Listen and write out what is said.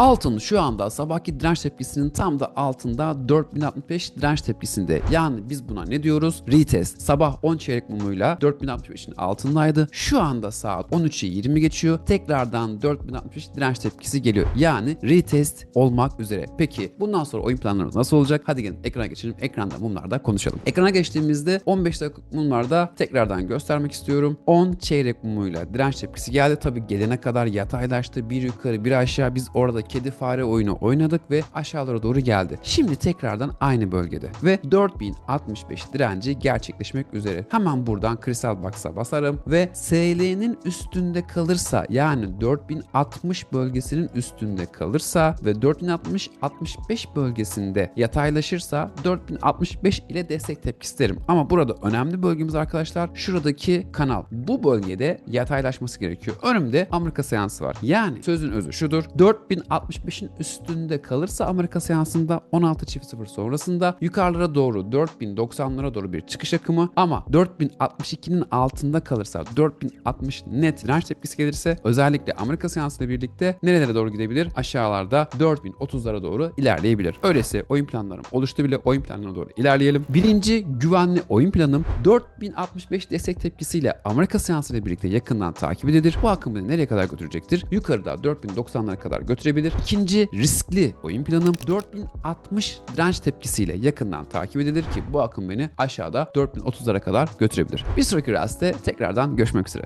Altın şu anda sabahki direnç tepkisinin tam da altında 4065 direnç tepkisinde. Yani biz buna ne diyoruz? Retest. Sabah 10 çeyrek mumuyla 4065'in altındaydı. Şu anda saat 13'ü 20 geçiyor. Tekrardan 4065 direnç tepkisi geliyor. Yani retest olmak üzere. Peki bundan sonra oyun planlarımız nasıl olacak? Hadi gelin ekrana geçelim. Ekranda mumlarda konuşalım. Ekrana geçtiğimizde 15 dakikalık mumlarda tekrardan göstermek istiyorum. 10 çeyrek mumuyla direnç tepkisi geldi. Tabi gelene kadar yataylaştı. Bir yukarı bir aşağı. Biz orada kedi fare oyunu oynadık ve aşağılara doğru geldi. Şimdi tekrardan aynı bölgede ve 4065 direnci gerçekleşmek üzere. Hemen buradan Crystal Box'a basarım ve SL'nin üstünde kalırsa yani 4060 bölgesinin üstünde kalırsa ve 4060-65 bölgesinde yataylaşırsa 4065 ile destek tepkisi derim. Ama burada önemli bölgemiz arkadaşlar şuradaki kanal. Bu bölgede yataylaşması gerekiyor. Önümde Amerika seansı var. Yani sözün özü şudur. 4065'in üstünde kalırsa Amerika seansında 16 çift 0 sonrasında yukarılara doğru 4090'lara doğru bir çıkış akımı ama 4062'nin altında kalırsa 4060 net direnç tepkisi gelirse özellikle Amerika seansıyla birlikte nerelere doğru gidebilir? Aşağılarda 4030'lara doğru ilerleyebilir. Öyleyse oyun planlarım oluştu bile oyun planlarına doğru ilerleyelim. Birinci güvenli oyun planım 4065 destek tepkisiyle Amerika seansıyla birlikte yakından takip edilir. Bu akım beni nereye kadar götürecektir? Yukarıda 4090'lara kadar götürebilir. İkinci riskli oyun planım 4060 direnç tepkisiyle yakından takip edilir ki bu akım beni aşağıda 4030'lara kadar götürebilir. Bir sonraki reste tekrardan görüşmek üzere.